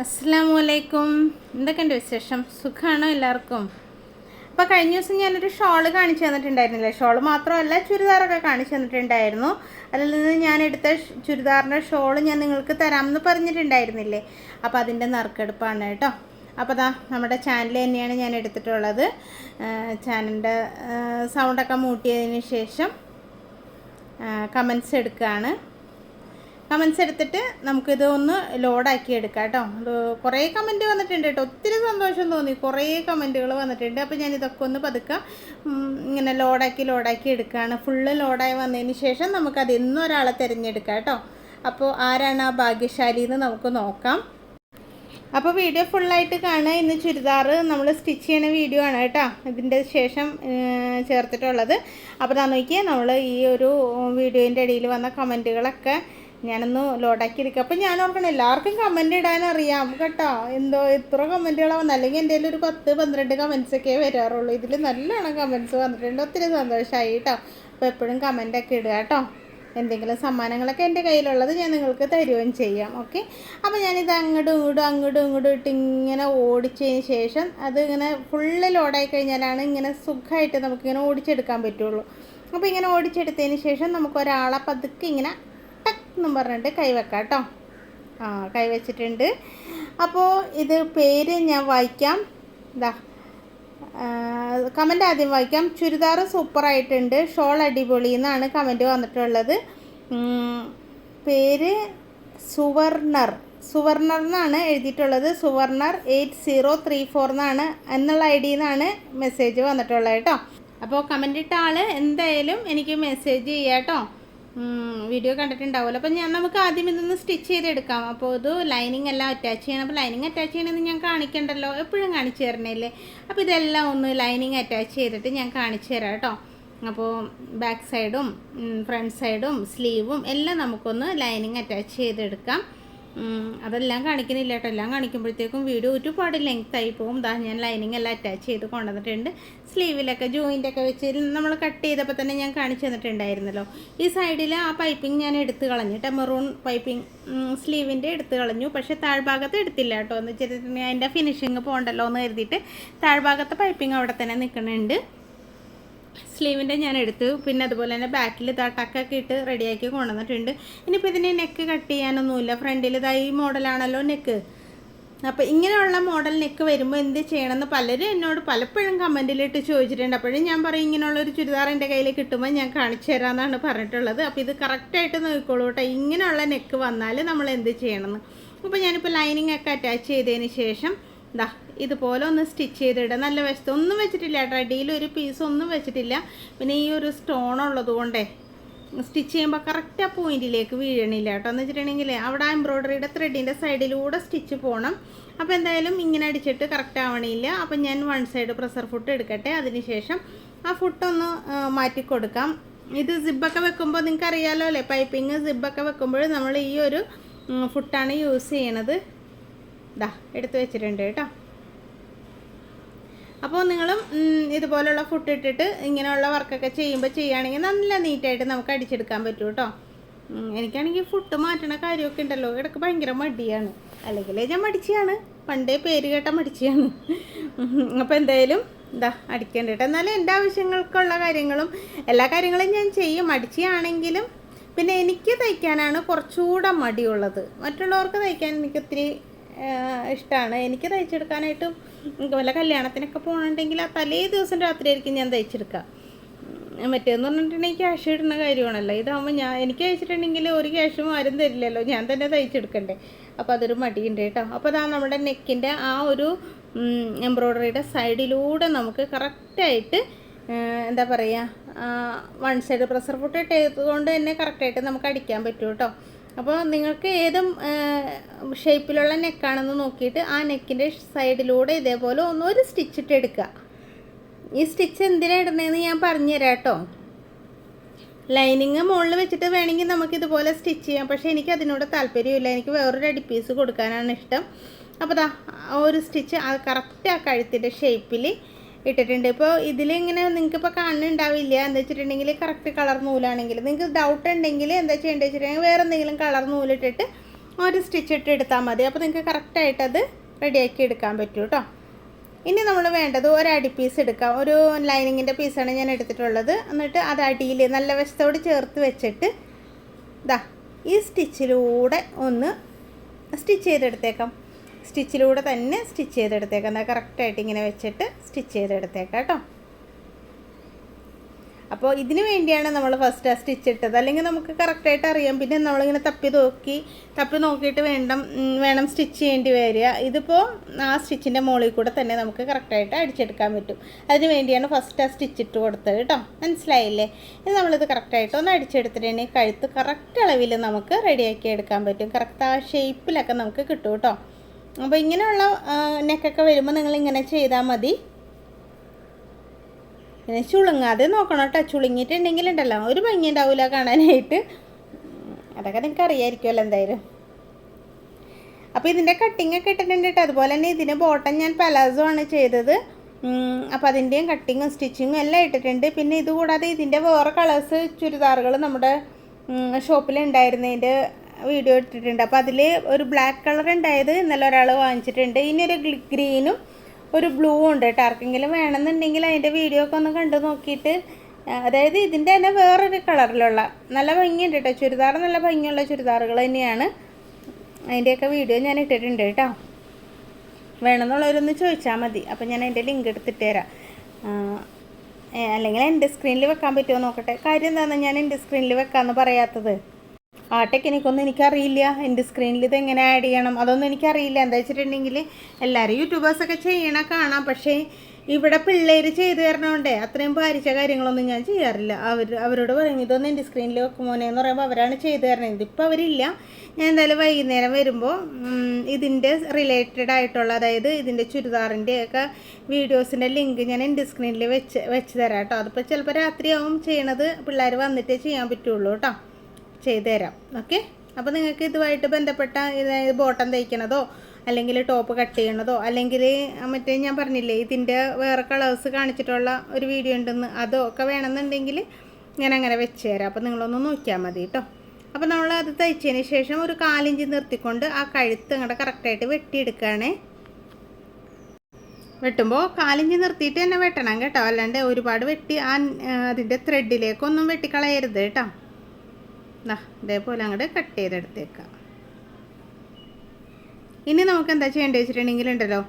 അസ്സാമു അലൈക്കും എന്തൊക്കെയുണ്ട് വിശേഷം? സുഖമാണോ എല്ലാവർക്കും? അപ്പോൾ കഴിഞ്ഞ ദിവസം ഞാനൊരു ഷോൾ കാണിച്ചു തന്നിട്ടുണ്ടായിരുന്നില്ലേ? ഷോൾ മാത്രമല്ല ചുരിദാറൊക്കെ കാണിച്ചു തന്നിട്ടുണ്ടായിരുന്നു. അതിൽ നിന്ന് ഞാൻ എടുത്ത ചുരിദാറിന്റെ ഷോൾ ഞാൻ നിങ്ങൾക്ക് തരാമെന്ന് പറഞ്ഞിട്ടുണ്ടായിരുന്നില്ലേ? അപ്പോൾ അതിന്റെ നറുക്കെടുപ്പാണ് കേട്ടോ. അപ്പോൾ ദാ നമ്മുടെ ചാനൽ തന്നെയാണ് ഞാൻ എടുത്തിട്ടുള്ളത്. ചാനലിന്റെ സൗണ്ടൊക്കെ മൂട്ടിയതിന് ശേഷം കമൻസ് എടുക്കുകയാണ് കമൻസ് എടുത്തിട്ട് നമുക്കിത് ഒന്ന് ലോഡാക്കി എടുക്കാം കേട്ടോ. കുറേ കമന്റ് വന്നിട്ടുണ്ട് കേട്ടോ. ഒത്തിരി സന്തോഷം തോന്നി. കുറേ കമന്റുകൾ വന്നിട്ടുണ്ട്. അപ്പോൾ ഞാൻ ഇതൊക്കെ ഒന്ന് പതുക്കെ ഇങ്ങനെ ലോഡാക്കി ലോഡാക്കി എടുക്കുകയാണ്. ഫുള്ള് ലോഡായി വന്നതിന് ശേഷം നമുക്കത് ഒരാളെ തിരഞ്ഞെടുക്കാം കേട്ടോ. അപ്പോൾ ആരാണ് ആ ഭാഗ്യശാലി എന്ന് നമുക്ക് നോക്കാം. അപ്പോൾ വീഡിയോ ഫുള്ളായിട്ട് കാണുക. ഇന്ന് ചുരിദാർ നമ്മൾ സ്റ്റിച്ച് ചെയ്യുന്ന വീഡിയോ ആണ് കേട്ടോ. ഇതിന്റെ ശേഷം ചേർത്തിട്ടുള്ളത്. അപ്പോൾ താ നോക്കിയാൽ നമ്മൾ ഈ ഒരു വീഡിയോന്റെ ഇടയിൽ വന്ന കമന്റുകളൊക്കെ ഞാനൊന്ന് ലോഡാക്കി എടുക്കുക അപ്പം ഞാൻ ഓർക്കണം എല്ലാവർക്കും കമന്റ് ഇടാൻ അറിയാം കേട്ടോ. എന്തോ ഇത്ര കമന്റുകളാണ് വന്നത് അല്ലെങ്കിൽ എന്റെ ഒരു പത്ത് പന്ത്രണ്ട് കമൻസൊക്കെ വരാറുള്ളൂ. ഇതിൽ നല്ലോണം കമൻസ് വന്നിട്ടുണ്ട്. ഒത്തിരി സന്തോഷമായി കേട്ടോ. അപ്പോൾ എപ്പോഴും കമന്റൊക്കെ ഇടുക കേട്ടോ. എന്തെങ്കിലും സമ്മാനങ്ങളൊക്കെ എന്റെ കയ്യിലുള്ളത് ഞാൻ നിങ്ങൾക്ക് തരുകയും ചെയ്യാം. ഓക്കെ? അപ്പോൾ ഞാനിത് അങ്ങോട്ടും ഇങ്ങോട്ടും അങ്ങോട്ടും ഇങ്ങോട്ടും ഇട്ട് ഇങ്ങനെ ഓടിച്ചതിന് ശേഷം അത് ഇങ്ങനെ ഫുള്ള് ലോഡായി കഴിഞ്ഞാലാണ് ഇങ്ങനെ സുഖമായിട്ട് നമുക്കിങ്ങനെ ഓടിച്ചെടുക്കാൻ പറ്റുള്ളൂ. അപ്പോൾ ഇങ്ങനെ ഓടിച്ചെടുത്തതിന് ശേഷം നമുക്ക് ഒരാളെ പതുക്കെ ഇങ്ങനെ എന്നും പറഞ്ഞിട്ട് കൈവെക്കാം കേട്ടോ. ആ കൈവച്ചിട്ടുണ്ട് അപ്പോൾ ഇത് പേര് ഞാൻ വായിക്കാം. ഇതാ കമന്റ് ആദ്യം വായിക്കാം. ചുരിദാർ സൂപ്പറായിട്ടുണ്ട് ഷോൾ അടിപൊളി എന്നാണ് കമന്റ് വന്നിട്ടുള്ളത്. പേര് സുവർണർ. സുവർണർ എന്നാണ് എഴുതിയിട്ടുള്ളത്. സുവർണർ എയ്റ്റ് സീറോ ത്രീ ഫോർ എന്നാണ് എന്നുള്ള ഐ ഡിയിൽ നിന്നാണ് മെസ്സേജ് വന്നിട്ടുള്ളത് കേട്ടോ. അപ്പോൾ കമന്റ് ഇട്ട ആൾ എന്തായാലും എനിക്ക് മെസ്സേജ് ചെയ്യാം കേട്ടോ. വീഡിയോ കണ്ടിട്ടുണ്ടാവുമല്ലോ. അപ്പോൾ ഞാൻ നമുക്ക് ആദ്യം ഇതൊന്ന് സ്റ്റിച്ച് ചെയ്തെടുക്കാം. അപ്പോൾ ഇത് ലൈനിങ് എല്ലാം അറ്റാച്ച് ചെയ്യണം. അപ്പോൾ ലൈനിങ് അറ്റാച്ച് ചെയ്യണമെന്ന് ഞാൻ കാണിക്കണ്ടല്ലോ? എപ്പോഴും കാണിച്ചു തരണല്ലേ? അപ്പോൾ ഇതെല്ലാം ഒന്ന് ലൈനിങ് അറ്റാച്ച് ചെയ്തിട്ട് ഞാൻ കാണിച്ചു തരാം കേട്ടോ. അപ്പോൾ ബാക്ക് സൈഡും ഫ്രണ്ട് സൈഡും സ്ലീവും എല്ലാം നമുക്കൊന്ന് ലൈനിങ് അറ്റാച്ച് ചെയ്തെടുക്കാം. അതെല്ലാം കാണിക്കുന്നില്ല കേട്ടോ. എല്ലാം കാണിക്കുമ്പോഴത്തേക്കും വീഡിയോ ഒരുപാട് ലെങ്ത് ആയി പോകും. ദാ ഞാൻ ലൈനിങ് എല്ലാം അറ്റാച്ച് ചെയ്ത് കൊണ്ടുവന്നിട്ടുണ്ട്. സ്ലീവിലൊക്കെ ജോയിന്റ് ഒക്കെ വെച്ച് നമ്മൾ കട്ട് ചെയ്തപ്പോൾ തന്നെ ഞാൻ കാണിച്ചു തന്നിട്ടുണ്ടായിരുന്നല്ലോ. ഈ സൈഡിൽ ആ പൈപ്പിംഗ് ഞാൻ എടുത്ത് കളഞ്ഞു. ടെമറൂൺ മെറൂൺ പൈപ്പിംഗ് സ്ലീവിന്റെ എടുത്ത് കളഞ്ഞു. പക്ഷേ താഴ്ഭാഗത്ത് എടുത്തില്ല കേട്ടോ. എന്ന് വെച്ചിട്ടുണ്ടെങ്കിൽ അതിന്റെ ഫിനിഷിങ് പോകണ്ടല്ലോ എന്ന് കരുതിയിട്ട് താഴ്ഭാഗത്തെ പൈപ്പിംഗ് അവിടെ തന്നെ നിൽക്കുന്നുണ്ട് സ്ലീവിന്റെ ഞാൻ എടുത്തു. പിന്നെ അതുപോലെ തന്നെ ബാക്കിൽ ഇതാ ടക്കൊക്കെ ഇട്ട് റെഡിയാക്കി കൊണ്ടുവന്നിട്ടുണ്ട്. ഇനിയിപ്പോൾ ഇതിന് നെക്ക് കട്ട് ചെയ്യാനൊന്നുമില്ല. ഫ്രണ്ടിൽ ഇതാ ഈ മോഡലാണല്ലോ നെക്ക് അപ്പോൾ ഇങ്ങനെയുള്ള മോഡൽ നെക്ക് വരുമ്പോൾ എന്ത് ചെയ്യണമെന്ന് പലരും എന്നോട് പലപ്പോഴും കമന്റിലിട്ട് ചോദിച്ചിട്ടുണ്ട്. അപ്പോഴും ഞാൻ പറയും ഇങ്ങനെയുള്ള ഒരു ചുരിദാർ എന്റെ കയ്യിൽ കിട്ടുമ്പോൾ ഞാൻ കാണിച്ചു തരാമെന്നാണ് പറഞ്ഞിട്ടുള്ളത്. അപ്പോൾ ഇത് കറക്റ്റായിട്ട് നോക്കിക്കോളൂ കേട്ടോ. ഇങ്ങനെയുള്ള നെക്ക് വന്നാൽ നമ്മൾ എന്ത് ചെയ്യണമെന്ന്. അപ്പോൾ ഞാനിപ്പോൾ ലൈനിങ് ഒക്കെ അറ്റാച്ച് ചെയ്തതിന് ശേഷം ദാ ഇതുപോലെ ഒന്ന് സ്റ്റിച്ച് ചെയ്തിടുക. നല്ല വശത്ത് ഒന്നും വെച്ചിട്ടില്ല കേട്ടോ. അടിയിൽ ഒരു പീസ് ഒന്നും വെച്ചിട്ടില്ല. പിന്നെ ഈ ഒരു സ്റ്റോൺ ഉള്ളത് കൊണ്ടേ സ്റ്റിച്ച് ചെയ്യുമ്പോൾ കറക്റ്റ് ആ പോയിന്റിലേക്ക് വീഴണില്ല കേട്ടോ. എന്ന് വെച്ചിട്ടുണ്ടെങ്കിൽ അവിടെ എംബ്രോയ്ഡറിയുടെ ത്രെഡിന്റെ സൈഡിലൂടെ സ്റ്റിച്ച് പോകണം അപ്പോൾ എന്തായാലും ഇങ്ങനെ അടിച്ചിട്ട് കറക്റ്റ് ആവണില്ല. അപ്പം ഞാൻ വൺ സൈഡ് പ്രഷർ ഫുട്ട് എടുക്കട്ടെ. അതിനുശേഷം ആ ഫുട്ടൊന്ന് മാറ്റി കൊടുക്കാം. ഇത് സിബൊക്കെ വെക്കുമ്പോൾ നിങ്ങൾക്ക് അറിയാലോ അല്ലേ പൈപ്പിങ് സിബൊക്കെ വെക്കുമ്പോൾ നമ്മൾ ഈ ഒരു ഫുട്ടാണ് യൂസ് ചെയ്യണത്. ദാ എടുത്തു വെച്ചിട്ടുണ്ട് കേട്ടോ. അപ്പോൾ നിങ്ങളും ഇതുപോലുള്ള ഫുഡ് ഇട്ടിട്ട് ഇങ്ങനെയുള്ള വർക്കൊക്കെ ചെയ്യുമ്പോൾ ചെയ്യുകയാണെങ്കിൽ നല്ല നീറ്റായിട്ട് നമുക്ക് അടിച്ചെടുക്കാൻ പറ്റും കേട്ടോ. എനിക്കാണെങ്കിൽ ഫുഡ് മാറ്റണ കാര്യമൊക്കെ ഉണ്ടല്ലോ. ഇടയ്ക്ക് ഭയങ്കര മടിയാണ്. അല്ലെങ്കിൽ ഞാൻ മടിച്ചാണ്. പണ്ടേ പേര് കേട്ട മടിച്ചാണ്. അപ്പോൾ എന്തായാലും ഇതാ അടിക്കേണ്ട കേട്ടോ എന്നാലും എന്റെ ആവശ്യങ്ങൾക്കുള്ള കാര്യങ്ങളും എല്ലാ കാര്യങ്ങളും ഞാൻ ചെയ്യും. മടിച്ചാണെങ്കിലും പിന്നെ എനിക്ക് തയ്ക്കാനാണ് കുറച്ചുകൂടെ മടിയുള്ളത്. മറ്റുള്ളവർക്ക് തയ്ക്കാൻ എനിക്ക് ഒത്തിരി ഇഷ്ടമാണ് എനിക്ക് തയ്ച്ചെടുക്കാനായിട്ട് വല്ല കല്യാണത്തിനൊക്കെ പോകണമെങ്കിൽ ആ തലേ ദിവസം രാത്രിയായിരിക്കും ഞാൻ തയ്ച്ചെടുക്കുക. മറ്റേന്ന് പറഞ്ഞിട്ടുണ്ടെങ്കിൽ ക്യാഷ് ഇടുന്ന കാര്യമാണല്ലോ. ഇതാകുമ്പോൾ ഞാൻ എനിക്ക് അയച്ചിട്ടുണ്ടെങ്കിൽ ഒരു ക്യാഷും ആരും തരില്ലല്ലോ. ഞാൻ തന്നെ തയ്ച്ചെടുക്കണ്ടേ. അപ്പോൾ അതൊരു മടിയുണ്ട് കേട്ടോ. അപ്പോൾ അതാ നമ്മുടെ നെക്കിന്റെ ആ ഒരു എംബ്രോയ്ഡറിയുടെ സൈഡിലൂടെ നമുക്ക് കറക്റ്റായിട്ട് എന്താ പറയുക വൺ സൈഡ് പ്രഷർ ഫുട്ട് ഇട്ടതുകൊണ്ട് തന്നെ കറക്റ്റായിട്ട് നമുക്ക് അടിക്കാൻ പറ്റും കേട്ടോ. അപ്പോൾ നിങ്ങൾക്ക് ഏത് ഷേപ്പിലുള്ള നെക്കാണെന്ന് നോക്കിയിട്ട് ആ നെക്കിന്റെ സൈഡിലൂടെ ഇതേപോലെ ഒന്ന് ഒരു സ്റ്റിച്ച് ഇട്ട് എടുക്കുക. ഈ സ്റ്റിച്ച് എന്തിനാണ് ഇടുന്നതെന്ന് ഞാൻ പറഞ്ഞുതരാം കേട്ടോ. ലൈനിങ് മുകളിൽ വെച്ചിട്ട് വേണമെങ്കിൽ നമുക്ക് ഇതുപോലെ സ്റ്റിച്ച് ചെയ്യാം. പക്ഷേ എനിക്ക് അതിനോട് താല്പര്യമില്ല. എനിക്ക് വേറൊരു അടി പീസ് കൊടുക്കാനാണ് ഇഷ്ടം. അപ്പോൾ ആ ഒരു സ്റ്റിച്ച് അത് കറക്റ്റ് ആ കഴുത്തിന്റെ ഷേപ്പിൽ ഇട്ടിട്ടുണ്ട്. ഇപ്പോൾ ഇതിലിങ്ങനെ നിങ്ങൾക്ക് ഇപ്പോൾ കാണുന്നുണ്ടാവില്ല എന്താ വെച്ചിട്ടുണ്ടെങ്കിൽ കറക്റ്റ് കളർ നൂലാണെങ്കിൽ. നിങ്ങൾക്ക് ഡൗട്ട് ഉണ്ടെങ്കിൽ എന്താ ചെയ്യേണ്ടത് വെച്ചിട്ടുണ്ടെങ്കിൽ വേറെ എന്തെങ്കിലും കളർ നൂലിട്ടിട്ട് ഒരു സ്റ്റിച്ച് ഇട്ട് എടുത്താൽ മതി. അപ്പോൾ നിങ്ങൾക്ക് കറക്റ്റായിട്ട് അത് റെഡിയാക്കി എടുക്കാൻ പറ്റും കേട്ടോ ഇനി നമ്മൾ വേണ്ടത് ഒരു അടി പീസ് എടുക്കാം. ഒരു ലൈനിങ്ങിന്റെ പീസാണ് ഞാൻ എടുത്തിട്ടുള്ളത്. എന്നിട്ട് അത് അടിയിൽ നല്ല വശത്തോട് ചേർത്ത് വെച്ചിട്ട് ദാ ഈ സ്റ്റിച്ചിലൂടെ ഒന്ന് സ്റ്റിച്ച് ചെയ്തെടുത്തേക്കാം. സ്റ്റിച്ചിലൂടെ തന്നെ സ്റ്റിച്ച് ചെയ്തെടുത്തേക്കാം. എന്നാൽ കറക്റ്റായിട്ട് ഇങ്ങനെ വെച്ചിട്ട് സ്റ്റിച്ച് ചെയ്തെടുത്തേക്കാം കേട്ടോ. അപ്പോൾ ഇതിന് വേണ്ടിയാണ് നമ്മൾ ഫസ്റ്റ് ആ സ്റ്റിച്ച് ഇട്ടത്. അല്ലെങ്കിൽ നമുക്ക് കറക്റ്റായിട്ട് അറിയാം. പിന്നെ നമ്മളിങ്ങനെ തപ്പി നോക്കി തപ്പി നോക്കിയിട്ട് വേണം വേണം സ്റ്റിച്ച് ചെയ്യേണ്ടി വരിക. ഇതിപ്പോൾ ആ സ്റ്റിച്ചിന്റെ മുകളിൽ കൂടെ തന്നെ നമുക്ക് കറക്റ്റായിട്ട് അടിച്ചെടുക്കാൻ പറ്റും. അതിന് വേണ്ടിയാണ് ഫസ്റ്റ് ആ സ്റ്റിച്ച് ഇട്ട് കൊടുത്തത് കേട്ടോ. മനസ്സിലായില്ലേ? ഇനി നമ്മളിത് കറക്റ്റായിട്ട് ഒന്ന് അടിച്ചെടുത്തിട്ടുണ്ടെങ്കിൽ കഴുത്ത് കറക്റ്റ് അളവിൽ നമുക്ക് റെഡിയാക്കി എടുക്കാൻ പറ്റും. കറക്റ്റ് ആ ഷേപ്പിലൊക്കെ നമുക്ക് കിട്ടും കേട്ടോ. അപ്പോൾ ഇങ്ങനെയുള്ള നെക്കൊക്കെ വരുമ്പോൾ നിങ്ങൾ ഇങ്ങനെ ചെയ്താൽ മതി. പിന്നെ ചുളുങ്ങാതെ നോക്കണം കേട്ടോ ചുളുങ്ങിയിട്ടുണ്ടെങ്കിൽ ഉണ്ടല്ലോ ഒരു ഭംഗി ഉണ്ടാവില്ല കാണാനായിട്ട്. അതൊക്കെ നിങ്ങൾക്ക് അറിയാമായിരിക്കുമല്ലോ എന്തായാലും. അപ്പോൾ ഇതിന്റെ കട്ടിങ് ഒക്കെ ഇട്ടിട്ടുണ്ട് കേട്ടോ അതുപോലെ തന്നെ ഇതിന്റെ ബോട്ടം ഞാൻ പലാസോ ആണ് ചെയ്തത്. അപ്പോൾ അതിന്റെയും കട്ടിങ്ങും സ്റ്റിച്ചിങ്ങും എല്ലാം ഇട്ടിട്ടുണ്ട്. പിന്നെ ഇതുകൂടാതെ ഇതിന്റെ വേറെ കളേഴ്സ് ചുരിദാറുകൾ നമ്മുടെ ഷോപ്പിൽ ഉണ്ടായിരുന്നതിന്റെ വീഡിയോ ഇട്ടിട്ടുണ്ട് അപ്പോൾ അതിൽ ഒരു ബ്ലാക്ക് കളർ ഉണ്ടായത് ഇന്നലെ ഒരാൾ വാങ്ങിച്ചിട്ടുണ്ട്. ഇനി ഒരു ഗ്രീനും ഒരു ബ്ലൂ ഉണ്ട് കേട്ടോ. ആർക്കെങ്കിലും വേണമെന്നുണ്ടെങ്കിൽ അതിന്റെ വീഡിയോ ഒക്കെ ഒന്ന് കണ്ടു നോക്കിയിട്ട് അതായത് ഇതിന്റെ തന്നെ വേറൊരു കളറിലുള്ള നല്ല ഭംഗിയുണ്ട് കേട്ടോ. ചുരിദാർ നല്ല ഭംഗിയുള്ള ചുരിദാറുകൾ തന്നെയാണ്. അതിന്റെയൊക്കെ വീഡിയോ ഞാൻ ഇട്ടിട്ടുണ്ട് കേട്ടോ. വേണമെന്നുള്ളവരൊന്ന് ചോദിച്ചാൽ മതി. അപ്പോൾ ഞാൻ അതിന്റെ ലിങ്ക് എടുത്തിട്ട് തരാം. അല്ലെങ്കിൽ എന്റെ സ്ക്രീനിൽ വെക്കാൻ പറ്റുമോ നോക്കട്ടെ. കാര്യം എന്താണെന്ന് ഞാൻ എന്റെ സ്ക്രീനിൽ വെക്കാമെന്ന് പറയാത്തത്. ആ ടെക്നിക്കൊന്നും എനിക്കറിയില്ല. എന്റെ സ്ക്രീനിൽ ഇത് എങ്ങനെ ആഡ് ചെയ്യണം? അതൊന്നും എനിക്കറിയില്ല. എന്താ വെച്ചിട്ടുണ്ടെങ്കിൽ എല്ലാവരും യൂട്യൂബേഴ്സൊക്കെ ചെയ്യണ കാണാം. പക്ഷേ ഇവിടെ പിള്ളേർ ചെയ്ത് തരണോണ്ടേ അത്രയും ഭാരിച്ച കാര്യങ്ങളൊന്നും ഞാൻ ചെയ്യാറില്ല. അവർ അവരോട് പറയും ഇതൊന്നും എന്റെ സ്ക്രീനിൽ വെക്കുമോനെ എന്ന് പറയുമ്പോൾ അവരാണ് ചെയ്ത് തരണത്. ഇതിപ്പോൾ അവരില്ല. ഞാൻ എന്തായാലും വൈകുന്നേരം വരുമ്പോൾ ഇതിന്റെ റിലേറ്റഡ് ആയിട്ടുള്ള അതായത് ഇതിന്റെ ചുരിദാറിന്റെ ഒക്കെ വീഡിയോസിന്റെ ലിങ്ക് ഞാൻ എന്റെ സ്ക്രീനിൽ വെച്ച് വെച്ച് തരാം കേട്ടോ. അതിപ്പോൾ ചിലപ്പോൾ രാത്രിയാവും ചെയ്യണത് പിള്ളേർ വന്നിട്ടേ ചെയ്യാൻ പറ്റുള്ളൂ കേട്ടോ. ചെയ്തു തരാം ഓക്കെ അപ്പോൾ നിങ്ങൾക്ക് ഇതുമായിട്ട് ബന്ധപ്പെട്ട അതായത് ബോട്ടം തയ്ക്കണതോ അല്ലെങ്കിൽ ടോപ്പ് കട്ട് ചെയ്യണതോ അല്ലെങ്കിൽ മറ്റേ ഞാൻ പറഞ്ഞില്ലേ ഇതിന്റെ വേറെ കളേഴ്സ് കാണിച്ചിട്ടുള്ള ഒരു വീഡിയോ ഉണ്ടെന്ന് അതോ ഒക്കെ വേണമെന്നുണ്ടെങ്കിൽ ഞാൻ അങ്ങനെ വെച്ച് തരാം അപ്പോൾ നിങ്ങളൊന്ന് നോക്കിയാൽ മതി കേട്ടോ അപ്പോൾ നമ്മൾ അത് തയ്ച്ചതിന് ശേഷം ഒരു കാലിഞ്ച് നിർത്തിക്കൊണ്ട് ആ കഴുത്ത് അങ്ങോട്ട് കറക്റ്റായിട്ട് വെട്ടിയെടുക്കുകയാണേ. വെട്ടുമ്പോൾ കാലിഞ്ച് നിർത്തിയിട്ട് തന്നെ വെട്ടണം കേട്ടോ. അല്ലാണ്ട് ഒരുപാട് വെട്ടി ആ, അതിന്റെ ത്രെഡിലേക്കൊന്നും വെട്ടിക്കളയരുത് കേട്ടോ. ഇതേപോലെ അങ്ങോട്ട് കട്ട് ചെയ്തെടുത്തേക്കാം. ഇനി നമുക്ക് എന്താ ചെയ്യേണ്ടത് വെച്ചിട്ടുണ്ടെങ്കിൽ ഉണ്ടല്ലോ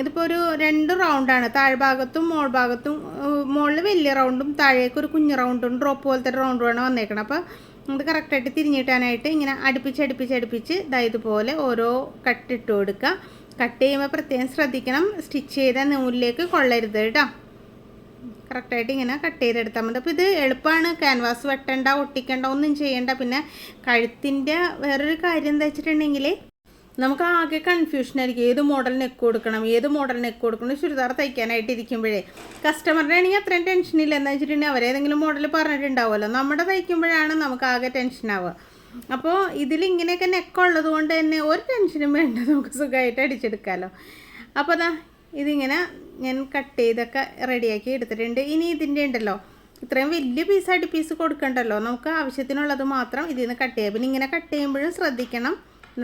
ഇതിപ്പോൾ ഒരു രണ്ട് റൗണ്ടാണ് താഴ്ഭാഗത്തും മോൾ ഭാഗത്തും മുകളിൽ വലിയ റൗണ്ടും താഴേക്ക് ഒരു കുഞ്ഞു റൗണ്ടും ഡ്രോപ്പ് പോലത്തെ റൗണ്ടുമാണ് വന്നേക്കണം. അപ്പോൾ ഇത് കറക്റ്റായിട്ട് തിരിഞ്ഞിട്ടാനായിട്ട് ഇങ്ങനെ അടുപ്പിച്ച് അടുപ്പിച്ച് അടുപ്പിച്ച് ഇതാ ഇതുപോലെ ഓരോ കട്ട് ഇട്ട് കൊടുക്കുക. കട്ട് ചെയ്യുമ്പോൾ പ്രത്യേകം ശ്രദ്ധിക്കണം. സ്റ്റിച്ച് ചെയ്ത നൂലിലേക്ക് കൊള്ളരുത് കേട്ടോ. കറക്റ്റായിട്ട് ഇങ്ങനെ കട്ട് ചെയ്തെടുത്താൽ മതി. അപ്പോൾ ഇത് എളുപ്പമാണ് ക്യാൻവാസ് വെട്ടണ്ട ഒട്ടിക്കണ്ട ഒന്നും ചെയ്യണ്ട. പിന്നെ കഴുത്തിന്റെ വേറൊരു കാര്യം എന്താ വെച്ചിട്ടുണ്ടെങ്കിൽ നമുക്ക് ആകെ കൺഫ്യൂഷൻ ആയിരിക്കും. ഏത് മോഡൽ നെക്ക് കൊടുക്കണം? ഏത് മോഡൽ നെക്ക് കൊടുക്കണം? ചുരിദാർ തയ്ക്കാനായിട്ട് ഇരിക്കുമ്പോഴേ. കസ്റ്റമറുടെ ആണെങ്കിൽ അത്രയും ടെൻഷനില്ല എന്താ വെച്ചിട്ടുണ്ടെങ്കിൽ അവരേതെങ്കിലും മോഡൽ പറഞ്ഞിട്ടുണ്ടാവുമല്ലോ. നമ്മുടെ തയ്ക്കുമ്പോഴാണ് നമുക്ക് ആകെ ടെൻഷനാവുക അപ്പോൾ ഇതിലിങ്ങനെയൊക്കെ നെക്കുള്ളത് കൊണ്ട് തന്നെ ഒരു ടെൻഷനും വേണ്ട. നമുക്ക് സുഖമായിട്ട് അടിച്ചെടുക്കാമല്ലോ അപ്പോൾ അതാ ഇതിങ്ങനെ ഞാൻ കട്ട് ചെയ്തൊക്കെ റെഡിയാക്കി എടുത്തിട്ടുണ്ട്. ഇനി ഇതിന്റെ ഉണ്ടല്ലോ ഇത്രയും വലിയ പീസായിട്ട് പീസ് കൊടുക്കണ്ടല്ലോ. നമുക്ക് ആവശ്യത്തിനുള്ളത് മാത്രം ഇതിൽ നിന്ന് കട്ട് ചെയ്യാം. പിന്നെ ഇങ്ങനെ കട്ട് ചെയ്യുമ്പോഴും ശ്രദ്ധിക്കണം.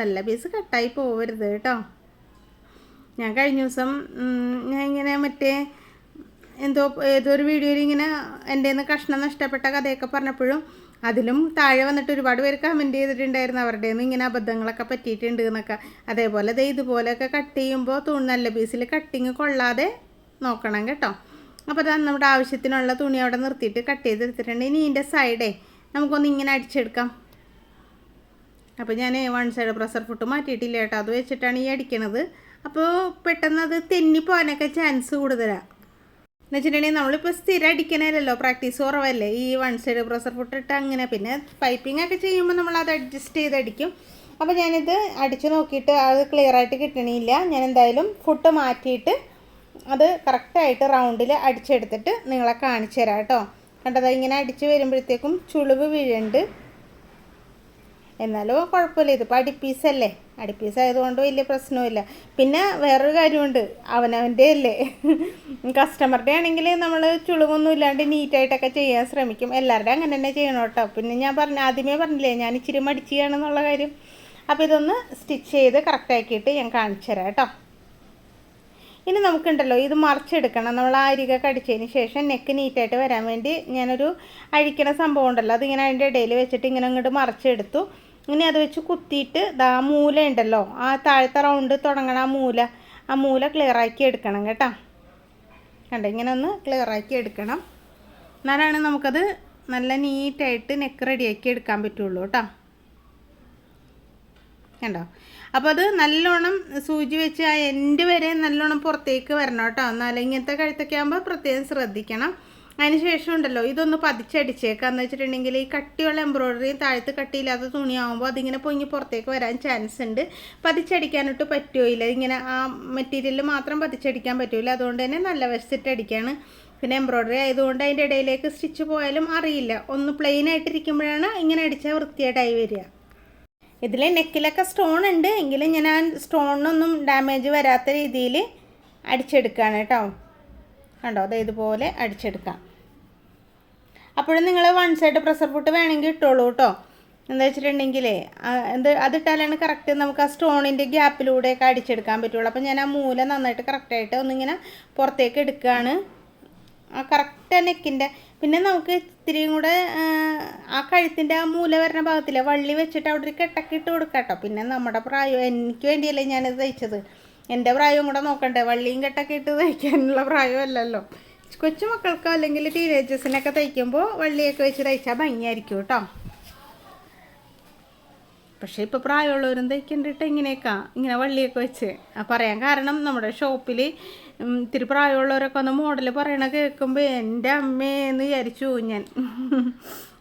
നല്ല പീസ് കട്ടായി പോകരുത് കേട്ടോ. ഞാൻ കഴിഞ്ഞ ദിവസം ഞാൻ ഇങ്ങനെ മറ്റേ എന്തോ ഏതോ ഒരു വീഡിയോയിൽ ഇങ്ങനെ എന്റെ കഷ്ണം നഷ്ടപ്പെട്ട കഥയൊക്കെ പറഞ്ഞപ്പോഴും അതിലും താഴെ വന്നിട്ട് ഒരുപാട് പേര് കമന്റ് ചെയ്തിട്ടുണ്ടായിരുന്നു അവരുടെ നിന്ന് ഇങ്ങനെ അബദ്ധങ്ങളൊക്കെ പറ്റിയിട്ടുണ്ട് എന്നൊക്കെ. അതേപോലെ ദേ ഇതുപോലെയൊക്കെ കട്ട് ചെയ്യുമ്പോൾ തുണി നല്ല പീസിൽ കട്ടിങ് കൊള്ളാതെ നോക്കണം കേട്ടോ. അപ്പോൾ അത് നമ്മുടെ ആവശ്യത്തിനുള്ള തുണി അവിടെ നിർത്തിയിട്ട് കട്ട് ചെയ്തെടുത്തിട്ടുണ്ട് ഇനി ഇതിന്റെ സൈഡേ നമുക്കൊന്ന് ഇങ്ങനെ അടിച്ചെടുക്കാം. അപ്പോൾ ഞാൻ വൺ സൈഡ് പ്രഷർ ഫുട്ട് മാറ്റിയിട്ടില്ല കേട്ടോ. അത് വെച്ചിട്ടാണ് ഈ അടിക്കണത്. അപ്പോൾ പെട്ടെന്ന് അത് തെന്നി പോകാനൊക്കെ ചാൻസ് കൂടുതലാണ് എന്ന് വെച്ചിട്ടുണ്ടെങ്കിൽ നമ്മളിപ്പോൾ സ്ഥിരം അടിക്കണേലല്ലോ പ്രാക്ടീസ് കുറവല്ലേ? ഈ വൺ സൈഡ് പ്രഷർ ഫുട്ട് അങ്ങനെ പിന്നെ പൈപ്പിംഗ് ഒക്കെ ചെയ്യുമ്പോൾ നമ്മൾ അത് അഡ്ജസ്റ്റ് ചെയ്ത് അടിക്കും. അപ്പോൾ ഞാനിത് അടിച്ച് നോക്കിയിട്ട് അത് ക്ലിയർ ആയിട്ട് കിട്ടണില്ല. ഞാൻ എന്തായാലും ഫുട്ട് മാറ്റിയിട്ട് അത് കറക്റ്റായിട്ട് റൗണ്ടിൽ അടിച്ചെടുത്തിട്ട് നിങ്ങളെ കാണിച്ചു തരാം കേട്ടോ. കണ്ടത് ഇങ്ങനെ അടിച്ച് വരുമ്പോഴത്തേക്കും ചുളിവ് വീഴുന്നുണ്ട്. എന്നാലും കുഴപ്പമില്ല. ഇതിപ്പോൾ അടിപ്പീസല്ലേ? അടിപ്പീസ് ആയതുകൊണ്ട് വലിയ പ്രശ്നമില്ല പിന്നെ വേറൊരു കാര്യമുണ്ട്. അവനവന്റെ അല്ലേ കസ്റ്റമറുടെ ആണെങ്കിൽ നമ്മൾ ചുളിവൊന്നും ഇല്ലാണ്ട് നീറ്റായിട്ടൊക്കെ ചെയ്യാൻ ശ്രമിക്കും. എല്ലാവരുടെയും അങ്ങനെ തന്നെ ചെയ്യണം കേട്ടോ. പിന്നെ ഞാൻ പറഞ്ഞ ആദ്യമേ പറഞ്ഞില്ലേ ഞാൻ ഇച്ചിരി മടിച്ചാണെന്നുള്ള കാര്യം. അപ്പോൾ ഇതൊന്ന് സ്റ്റിച്ച് ചെയ്ത് കറക്റ്റാക്കിയിട്ട് ഞാൻ കാണിച്ചു തരാം കേട്ടോ. ഇനി നമുക്കുണ്ടല്ലോ ഇത് മറിച്ചെടുക്കണം നമ്മൾ ആ അരിക കടിച്ചതിന് ശേഷം നെക്ക് നീറ്റായിട്ട് വരാൻ വേണ്ടി ഞാനൊരു അഴിക്കണ സംഭവം ഉണ്ടല്ലോ. അതിങ്ങനെ അതിന്റെ ഇടയിൽ വെച്ചിട്ട് ഇങ്ങനെ അങ്ങോട്ട് മറിച്ചെടുത്തു ഇനി അത് വെച്ച് കുത്തിയിട്ട് ദാ മൂല ഉണ്ടല്ലോ ആ താഴത്തെ റൗണ്ട് തുടങ്ങണ ആ മൂല ആ മൂല ക്ലിയറാക്കി എടുക്കണം കേട്ടോ. കണ്ടോ? ഇങ്ങനെ ഒന്ന് ക്ലിയറാക്കി എടുക്കണം. എന്നാലാണ് നമുക്കത് നല്ല നീറ്റായിട്ട് നെക്ക് റെഡിയാക്കി എടുക്കാൻ പറ്റുള്ളൂ കേട്ടോ. കണ്ടോ? അപ്പോൾ അത് നല്ലോണം സൂചി വെച്ച് ആ എൻഡ് വരെ നല്ലോണം പുറത്തേക്ക് വരണം കേട്ടോ. എന്നാലും ഇങ്ങനത്തെ കഴുത്തൊക്കെ ആകുമ്പോൾ പ്രത്യേകം ശ്രദ്ധിക്കണം. അതിന് ശേഷം ഉണ്ടല്ലോ ഇതൊന്ന് പതിച്ചടിച്ചേക്കാന്ന് വെച്ചിട്ടുണ്ടെങ്കിൽ ഈ കട്ടിയുള്ള എംബ്രോയിഡറി താഴത്ത് കട്ടിയില്ലാത്ത തുണിയാകുമ്പോൾ അതിങ്ങനെ പൊങ്ങി പുറത്തേക്ക് വരാൻ ചാൻസ് ഉണ്ട്. പതിച്ചടിക്കാനിട്ട് പറ്റുമില്ല ഇങ്ങനെ ആ മെറ്റീരിയൽ മാത്രം പതിച്ചടിക്കാൻ പറ്റില്ല അതുകൊണ്ട് തന്നെ നല്ല വശത്തിട്ട് പിന്നെ എംബ്രോയിഡറി ആയതുകൊണ്ട് അതിന്റെ ഇടയിലേക്ക് സ്റ്റിച്ച് പോയാലും അറിയില്ല. ഒന്ന് പ്ലെയിൻ ആയിട്ടിരിക്കുമ്പോഴാണ് ഇങ്ങനെ അടിച്ചാൽ വൃത്തിയായിട്ടായി വരിക. ഇതിൽ നെക്കിലൊക്കെ സ്റ്റോൺ ഉണ്ട്. എങ്കിലും ഞാൻ ആ സ്റ്റോണിനൊന്നും ഡാമേജ് വരാത്ത രീതിയിൽ അടിച്ചെടുക്കുകയാണ് കേട്ടോ. കണ്ടോ? അത് ഇതുപോലെ അടിച്ചെടുക്കാം. അപ്പോഴും നിങ്ങൾ വൺ സൈഡ് പ്രഷർ ഫുട്ട് വേണമെങ്കിൽ ഇട്ടോളൂ കേട്ടോ. എന്താ വെച്ചിട്ടുണ്ടെങ്കിലേ എന്ത് അതിട്ടാലാണ് കറക്റ്റ് നമുക്ക് ആ സ്റ്റോണിന്റെ ഗ്യാപ്പിലൂടെയൊക്കെ അടിച്ചെടുക്കാൻ പറ്റുള്ളൂ. അപ്പോൾ ഞാൻ ആ മൂല നന്നായിട്ട് കറക്റ്റായിട്ട് ഒന്നിങ്ങനെ പുറത്തേക്ക് എടുക്കുകയാണ് ആ കറക്റ്റ് നെക്കിന്റെ പിന്നെ നമുക്ക് ഇത്തിരിയും കൂടെ ആ കഴുത്തിന്റെ ആ മൂല വരുന്ന ഭാഗത്തിലെ വള്ളി വെച്ചിട്ട് അവിടെ ഒരു കെട്ടൊക്കെ ഇട്ട് കൊടുക്കാം കേട്ടോ. പിന്നെ നമ്മുടെ പ്രായം എനിക്ക് വേണ്ടിയല്ലേ ഞാനിത് തയ്ച്ചത്. എന്റെ പ്രായവും കൂടെ നോക്കണ്ടേ വള്ളിയും കെട്ടൊക്കെ ഇട്ട് തയ്ക്കാനുള്ള പ്രായമല്ലല്ലോ. കൊച്ചു മക്കൾക്ക് അല്ലെങ്കിൽ ടീനേജേഴ്സിനൊക്കെ തയ്ക്കുമ്പോൾ വള്ളിയൊക്കെ വെച്ച് തയ്ച്ചാൽ ഭംഗിയായിരിക്കും കേട്ടോ. പക്ഷേ ഇപ്പോൾ പ്രായമുള്ളവരും തയ്ക്കേണ്ടിട്ട് ഇങ്ങനെയൊക്കെ ഇങ്ങനെ വള്ളിയൊക്കെ വെച്ച് പറയാൻ കാരണം നമ്മുടെ ഷോപ്പിൽ ഇത്തിരി പ്രായമുള്ളവരൊക്കെ ഒന്ന് മോഡൽ പറയണ കേൾക്കുമ്പോൾ എന്റെ അമ്മയെന്ന് വിചാരിച്ചു ഞാൻ.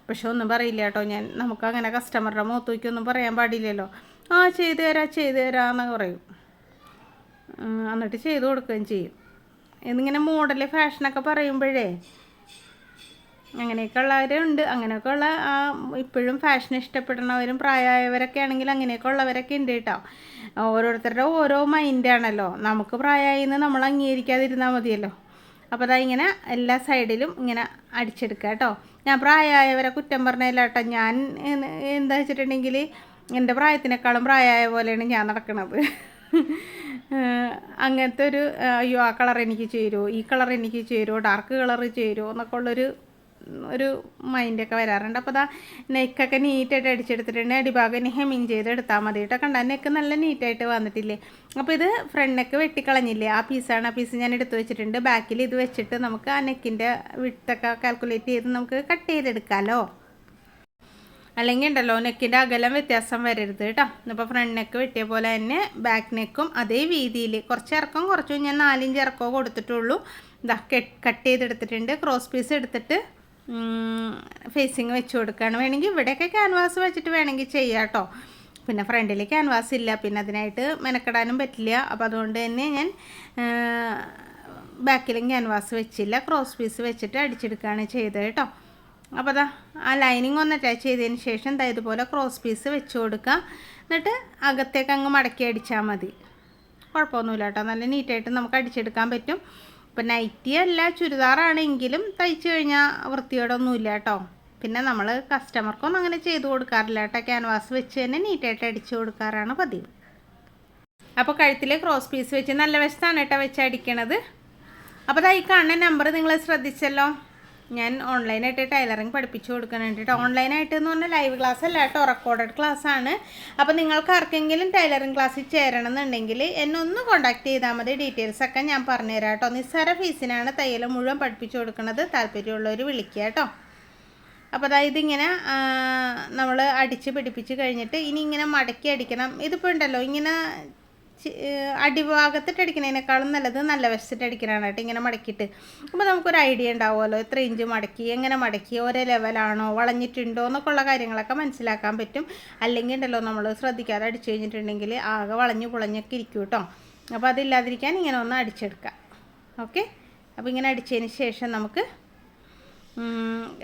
പക്ഷെ ഒന്നും പറയില്ല കേട്ടോ ഞാൻ. നമുക്ക് അങ്ങനെ കസ്റ്റമറുടെ മുഖത്തേക്കൊന്നും പറയാൻ പാടില്ലല്ലോ. ആ ചെയ്തു തരാം ചെയ്തു തരാമെന്നൊക്കെ പറയും. എന്നിട്ട് ചെയ്തു കൊടുക്കുകയും ചെയ്യും. എന്നിങ്ങനെ മോഡൽ ഫാഷനൊക്കെ പറയുമ്പോഴേ അങ്ങനെയൊക്കെ ഉള്ളവരുണ്ട് അങ്ങനെയൊക്കെ ഉള്ള ഇപ്പോഴും ഫാഷൻ ഇഷ്ടപ്പെടുന്നവരും പ്രായമായവരൊക്കെ ആണെങ്കിൽ അങ്ങനെയൊക്കെ ഉള്ളവരൊക്കെ ഉണ്ട് കേട്ടോ. ഓരോരുത്തരുടെ ഓരോ മൈൻഡാണല്ലോ നമുക്ക് പ്രായമായി എന്ന് നമ്മൾ അംഗീകരിക്കാതിരുന്നാൽ മതിയല്ലോ. അപ്പോൾ അതാ ഇങ്ങനെ എല്ലാ സൈഡിലും ഇങ്ങനെ അടിച്ചെടുക്കുക കേട്ടോ. ഞാൻ പ്രായമായവരെ കുറ്റം പറഞ്ഞില്ല കേട്ടോ. ഞാൻ എന്താ വെച്ചിട്ടുണ്ടെങ്കിൽ എന്റെ പ്രായത്തിനേക്കാളും പ്രായമായ പോലെയാണ് ഞാൻ നടക്കുന്നത് അങ്ങനത്തെ ഒരു അയ്യോ ആ കളർ എനിക്ക് ചേരുമോ ഈ കളർ എനിക്ക് ചേരുമോ ഡാർക്ക് കളർ ചേരുമോ എന്നൊക്കെ ഉള്ളൊരു ഒരു മൈൻഡൊക്കെ വരാറുണ്ട്. അപ്പോൾ അതാ നെക്കൊക്കെ നീറ്റായിട്ട് അടിച്ചെടുത്തിട്ടുണ്ട്. അടിഭാഗം ഹെമിങ് ചെയ്ത് എടുത്താൽ മതി കേട്ടോ കണ്ട നെക്ക് നല്ല നീറ്റായിട്ട് വന്നിട്ടില്ലേ? അപ്പോൾ ഇത് ഫ്രണ്ട് വെട്ടിക്കളഞ്ഞില്ലേ? ആ പീസാണ് ആ പീസ് ഞാൻ എടുത്തു വെച്ചിട്ടുണ്ട്. ബാക്കിൽ ഇത് വെച്ചിട്ട് നമുക്ക് ആ നെക്കിന്റെ വിട്ടൊക്കെ കാൽക്കുലേറ്റ് ചെയ്ത് നമുക്ക് കട്ട് ചെയ്തെടുക്കാമല്ലോ അല്ലെങ്കിൽ ഉണ്ടല്ലോ നെക്കിന്റെ അകലം വ്യത്യാസം വരരുത് കേട്ടോ ഇന്നിപ്പോൾ ഫ്രണ്ട് നെക്ക് വെട്ടിയ പോലെ തന്നെ ബാക്ക് നെക്കും അതേ വീതിയിൽ കുറച്ച് ഇറക്കം കുറച്ചു ഞാൻ നാലിഞ്ച് ഇറക്കമോ കൊടുത്തിട്ടുള്ളൂ. ഇതാ കട്ട് ചെയ്തെടുത്തിട്ടുണ്ട്. ക്രോസ് പീസ് എടുത്തിട്ട് ഫേസിങ് വെച്ച് കൊടുക്കുകയാണ് വേണമെങ്കിൽ ഇവിടെയൊക്കെ ക്യാൻവാസ് വെച്ചിട്ട് വേണമെങ്കിൽ ചെയ്യാം കേട്ടോ പിന്നെ ഫ്രണ്ടിൽ ക്യാൻവാസ് ഇല്ല. പിന്നെ അതിനായിട്ട് മെനക്കെടാനും പറ്റില്ല. അപ്പോൾ അതുകൊണ്ട് തന്നെ ഞാൻ ബാക്കിലും ക്യാൻവാസ് വെച്ചില്ല. ക്രോസ് പീസ് വെച്ചിട്ട് അടിച്ചെടുക്കുകയാണ് ചെയ്തത് കേട്ടോ അപ്പോൾ അതാ ആ ലൈനിങ് ഒന്ന് അറ്റാച്ച് ചെയ്തതിന് ശേഷം ദാ ഇതുപോലെ ക്രോസ് പീസ് വെച്ച് കൊടുക്കുക എന്നിട്ട് അകത്തേക്ക് അങ്ങ് മടക്കി അടിച്ചാൽ മതി. കുഴപ്പമൊന്നുമില്ല കേട്ടോ. നല്ല നീറ്റായിട്ട് നമുക്ക് അടിച്ചെടുക്കാൻ പറ്റും. ഇപ്പം നൈറ്റി അല്ല ചുരിദാറാണെങ്കിലും തയ്ച്ചു കഴിഞ്ഞാൽ വൃത്തിയോടൊന്നുമില്ല കേട്ടോ. പിന്നെ നമ്മൾ കസ്റ്റമർക്കൊന്നും അങ്ങനെ ചെയ്തു കൊടുക്കാറില്ല കേട്ടോ. ക്യാൻവാസ് വെച്ച് തന്നെ നീറ്റായിട്ട് അടിച്ചു കൊടുക്കാറാണ് പതിവ്. അപ്പോൾ കഴുത്തിൽ ക്രോസ് പീസ് വെച്ച് നല്ല വശത്താണ് കേട്ടോ വെച്ച് അടിക്കണത്. അപ്പോൾ അതായി കാണുന്ന നമ്പർ നിങ്ങൾ ശ്രദ്ധിച്ചല്ലോ? ഞാൻ ഓൺലൈനായിട്ട് ടൈലറിങ് പഠിപ്പിച്ചു കൊടുക്കാനായിട്ട് കേട്ടോ ഓൺലൈനായിട്ട് എന്ന് പറഞ്ഞാൽ ലൈവ് ക്ലാസ് അല്ല കേട്ടോ റെക്കോർഡഡ് ക്ലാസ് ആണ്. അപ്പോൾ നിങ്ങൾക്ക് ആർക്കെങ്കിലും ടൈലറിങ് ക്ലാസ്സിൽ ചേരണം എന്നുണ്ടെങ്കിൽ എന്നെ ഒന്ന് കോൺടാക്ട് ചെയ്താൽ മതി. ഡീറ്റെയിൽസ് ഒക്കെ ഞാൻ പറഞ്ഞുതരാം കേട്ടോ. നിസ്സാര ഫീസിനാണ് തയ്യൽ മുഴുവൻ പഠിപ്പിച്ചു കൊടുക്കുന്നത്. താല്പര്യമുള്ളവർ വിളിക്കുക കേട്ടോ. അപ്പോൾ അതായത് ഇങ്ങനെ നമ്മൾ അടിച്ച് പിടിപ്പിച്ച് കഴിഞ്ഞിട്ട് ഇനി ഇങ്ങനെ മടക്കി അടിക്കണം. ഇതിപ്പോൾ ഉണ്ടല്ലോ ഇങ്ങനെ അടിഭാഗത്തിട്ട് അടിക്കുന്നതിനേക്കാളും നല്ലത് നല്ല വശത്തിട്ട് അടിക്കണതാണ് കേട്ടോ ഇങ്ങനെ മടക്കിയിട്ട്. അപ്പോൾ നമുക്കൊരു ഐഡിയ ഉണ്ടാവുമല്ലോ എത്ര ഇഞ്ച് മടക്കി എങ്ങനെ മടക്കി ഒരേ ലെവലാണോ വളഞ്ഞിട്ടുണ്ടോ എന്നൊക്കെ ഉള്ള കാര്യങ്ങളൊക്കെ മനസ്സിലാക്കാൻ പറ്റും. അല്ലെങ്കിൽ ഉണ്ടല്ലോ നമ്മൾ ശ്രദ്ധിക്കാതെ അടിച്ചു കഴിഞ്ഞിട്ടുണ്ടെങ്കിൽ ആകെ വളഞ്ഞു പുളഞ്ഞൊക്കെ ഇരിക്കും കേട്ടോ. അപ്പോൾ അതില്ലാതിരിക്കാൻ ഇങ്ങനെ ഒന്ന് അടിച്ചെടുക്കാം. ഓക്കെ? അപ്പോൾ ഇങ്ങനെ അടിച്ചതിന് ശേഷം നമുക്ക്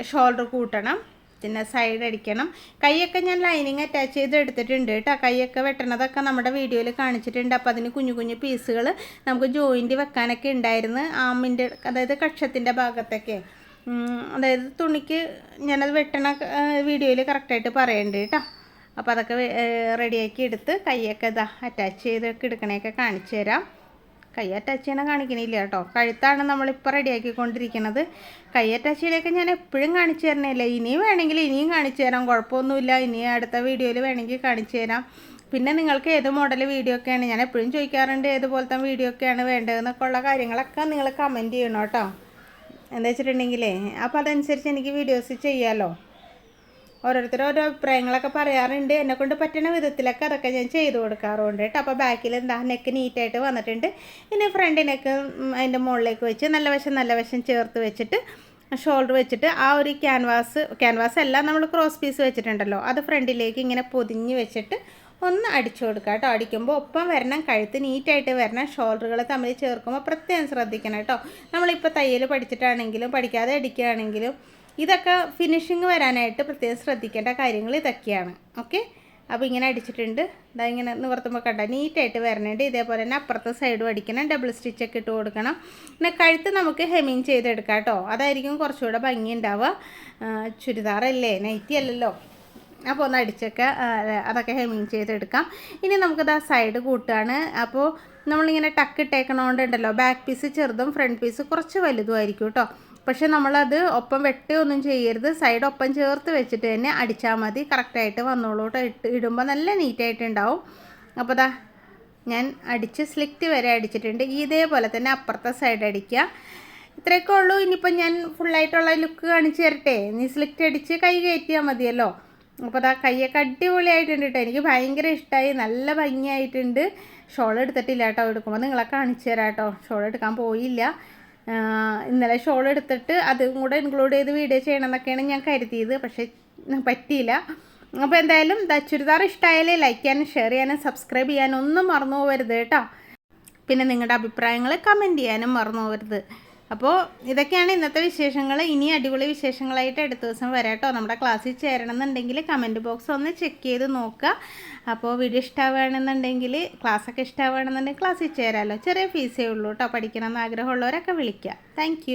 ഷോൾഡർ കൂട്ടണം. പിന്നെ സൈഡ് അടിക്കണം. കൈയൊക്കെ ഞാൻ ലൈനിങ് അറ്റാച്ച് ചെയ്ത് എടുത്തിട്ടുണ്ട് കേട്ടോ. കൈയൊക്കെ വെട്ടണതൊക്കെ നമ്മുടെ വീഡിയോയിൽ കാണിച്ചിട്ടുണ്ട്. അപ്പോൾ അതിന് കുഞ്ഞു കുഞ്ഞു പീസുകൾ നമുക്ക് ജോയിന്റ് വെക്കാനൊക്കെ ഉണ്ടായിരുന്നു. ആമിന്റെ അതായത് കക്ഷത്തിന്റെ ഭാഗത്തൊക്കെ. അതായത് തുണിക്ക് ഞാനത് വെട്ടണ വീഡിയോയിൽ കറക്റ്റായിട്ട് പറയേണ്ടത് കേട്ടോ. അപ്പോൾ അതൊക്കെ റെഡിയാക്കി എടുത്ത് കൈയൊക്കെ ഇതാ അറ്റാച്ച് ചെയ്തൊക്കെ എടുക്കണേക്കെ കാണിച്ചു തരാം. കൈ കാണിക്കണില്ല കേട്ടോ. കഴുത്താണ് നമ്മളിപ്പോൾ റെഡിയാക്കിക്കൊണ്ടിരിക്കുന്നത് കൈ ഞാൻ എപ്പോഴും കാണിച്ചു തരണേല്ല? ഇനിയും വേണമെങ്കിൽ ഇനിയും കാണിച്ചു തരാം. കുഴപ്പമൊന്നുമില്ല. ഇനി അടുത്ത വീഡിയോയിൽ വേണമെങ്കിൽ കാണിച്ചു തരാം. പിന്നെ നിങ്ങൾക്ക് ഏത് മോഡൽ വീഡിയോ ഒക്കെയാണ്? ഞാൻ എപ്പോഴും ചോദിക്കാറുണ്ട് ഏതുപോലത്തെ വീഡിയോ ഒക്കെയാണ് വേണ്ടതെന്നൊക്കെ ഉള്ള കാര്യങ്ങളൊക്കെ നിങ്ങൾ കമന്റ് ചെയ്യണം കേട്ടോ. എന്താ വെച്ചിട്ടുണ്ടെങ്കിലേ. അപ്പോൾ അതനുസരിച്ച് എനിക്ക് വീഡിയോസ് ചെയ്യാമല്ലോ ഓരോരുത്തർ ഓരോ അഭിപ്രായങ്ങളൊക്കെ പറയാറുണ്ട്. എന്നെ കൊണ്ട് പറ്റുന്ന വിധത്തിലൊക്കെ അതൊക്കെ ഞാൻ ചെയ്തു കൊടുക്കാറുണ്ട് കേട്ടോ. അപ്പോൾ ബാക്കിൽ എന്താ നെക്ക് നീറ്റായിട്ട് വന്നിട്ടുണ്ട്. ഇനി ഫ്രണ്ട് നെക്ക് അതിന്റെ മുകളിലേക്ക് വെച്ച് നല്ല വശം നല്ല വശം ചേർത്ത് വെച്ചിട്ട് ഷോൾഡർ വെച്ചിട്ട് ആ ഒരു ക്യാൻവാസ് ക്യാൻവാസ് എല്ലാം നമ്മൾ ക്രോസ് പീസ് വെച്ചിട്ടുണ്ടല്ലോ. അത് ഫ്രണ്ടിലേക്ക് ഇങ്ങനെ പൊതിഞ്ഞ് വെച്ചിട്ട് ഒന്ന് അടിച്ചു കൊടുക്കുക കേട്ടോ. അടിക്കുമ്പോൾ ഒപ്പം വരണം കഴുത്ത് നീറ്റായിട്ട് വരണം. ഷോൾഡറുകൾ തമ്മിൽ ചേർക്കുമ്പോൾ പ്രത്യേകം ശ്രദ്ധിക്കണം കേട്ടോ. നമ്മളിപ്പോൾ തയ്യൽ പഠിച്ചിട്ടാണെങ്കിലും പഠിക്കാതെ അടിക്കുകയാണെങ്കിലും ഇതൊക്കെ ഫിനിഷിങ് വരാനായിട്ട് പ്രത്യേകം ശ്രദ്ധിക്കേണ്ട കാര്യങ്ങൾ ഇതൊക്കെയാണ്. ഓക്കെ അപ്പോൾ ഇങ്ങനെ അടിച്ചിട്ടുണ്ട്. ഇതാ ഇങ്ങനെ നിവർത്തുമ്പോൾ കണ്ട? നീറ്റായിട്ട് വരണുണ്ട്. ഇതേപോലെ തന്നെ അപ്പുറത്തെ സൈഡും അടിക്കണം. ഡബിൾ സ്റ്റിച്ചൊക്കെ ഇട്ട് കൊടുക്കണം. പിന്നെ കഴുത്ത് നമുക്ക് ഹെമിങ് ചെയ്തെടുക്കാം കേട്ടോ. അതായിരിക്കും കുറച്ചുകൂടെ ഭംഗി ഉണ്ടാവുക. ചുരിദാറല്ലേ? നൈറ്റി അല്ലല്ലോ. അപ്പോൾ ഒന്ന് അടിച്ചൊക്കെ അതൊക്കെ ഹെമിങ് ചെയ്തെടുക്കാം. ഇനി നമുക്കത് ആ സൈഡ് കൂട്ടുകയാണ്. അപ്പോൾ നമ്മളിങ്ങനെ ടക്ക് ഇട്ടേക്കണോണ്ടുണ്ടല്ലോ. ബാക്ക് പീസ് ചെറുതും ഫ്രണ്ട് പീസ് കുറച്ച് വലുതുമായിരിക്കും കേട്ടോ. പക്ഷെ നമ്മളത് ഒപ്പം വെട്ടുകയൊന്നും ചെയ്യരുത്. സൈഡ് ഒപ്പം ചേർത്ത് വെച്ചിട്ട് തന്നെ അടിച്ചാൽ മതി. കറക്റ്റായിട്ട് വന്നോളൂ കേട്ടോ. ഇട്ട് ഇടുമ്പോൾ നല്ല നീറ്റായിട്ടുണ്ടാവും അപ്പോൾ ദാ ഞാൻ അടിച്ച് സ്ലിക്റ്റ് വരെ അടിച്ചിട്ടുണ്ട്. ഇതേപോലെ തന്നെ അപ്പുറത്തെ സൈഡ് അടിക്കുക. ഇത്രയൊക്കെ ഉള്ളൂ. ഇനിയിപ്പോൾ ഞാൻ ഫുള്ളായിട്ടുള്ള ലുക്ക് കാണിച്ചു തരട്ടെ. നീ സ്ലിക്റ്റ് അടിച്ച് കൈ കയറ്റിയാൽ മതിയല്ലോ. അപ്പോൾ അതാ കൈയൊക്കെ അടിപൊളിയായിട്ടുണ്ട് കേട്ടോ. എനിക്ക് ഭയങ്കര ഇഷ്ടമായി നല്ല ഭംഗിയായിട്ടുണ്ട്. ഷോൾ എടുത്തിട്ടില്ല കേട്ടോ. എടുക്കുമ്പോൾ നിങ്ങളെ കാണിച്ചു തരാം കേട്ടോ. ഷോൾ എടുക്കാൻ പോയില്ല. ഇന്നലെ ഷോൾ എടുത്തിട്ട് അതും കൂടെ ഇൻക്ലൂഡ് ചെയ്ത് വീഡിയോ ചെയ്യണം എന്നൊക്കെയാണ് ഞാൻ കരുതിയത്. പക്ഷേ പറ്റിയില്ല. അപ്പോൾ എന്തായാലും ചുരിദാർ ഇഷ്ടമായാലേ ലൈക്ക് ചെയ്യാനും ഷെയർ ചെയ്യാനും സബ്സ്ക്രൈബ് ചെയ്യാനും ഒന്നും മറന്നു പോകരുത് കേട്ടോ. പിന്നെ നിങ്ങളുടെ അഭിപ്രായങ്ങൾ കമന്റ് ചെയ്യാനും മറന്നു പോകരുത് അപ്പോൾ ഇതൊക്കെയാണ് ഇന്നത്തെ വിശേഷങ്ങൾ ഇനി അടിപൊളി വിശേഷങ്ങളായിട്ട് അടുത്ത ദിവസം വരാട്ടോ. നമ്മുടെ ക്ലാസ്സിൽ ചേരണം എന്നുണ്ടെങ്കിൽ കമന്റ് ബോക്സ് ഒന്ന് ചെക്ക് ചെയ്ത് നോക്കുക. അപ്പോൾ വീഡിയോ ഇഷ്ടമാവുകയാണെന്നുണ്ടെങ്കിൽ ക്ലാസ്സൊക്കെ ഇഷ്ടമാവുകയാണെന്നുണ്ടെങ്കിൽ ക്ലാസ്സിൽ ചേരാമല്ലോ ചെറിയ ഫീസേ ഉള്ളൂ കേട്ടോ പഠിക്കണം എന്ന് ആഗ്രഹമുള്ളവരൊക്കെ വിളിക്കുക. താങ്ക്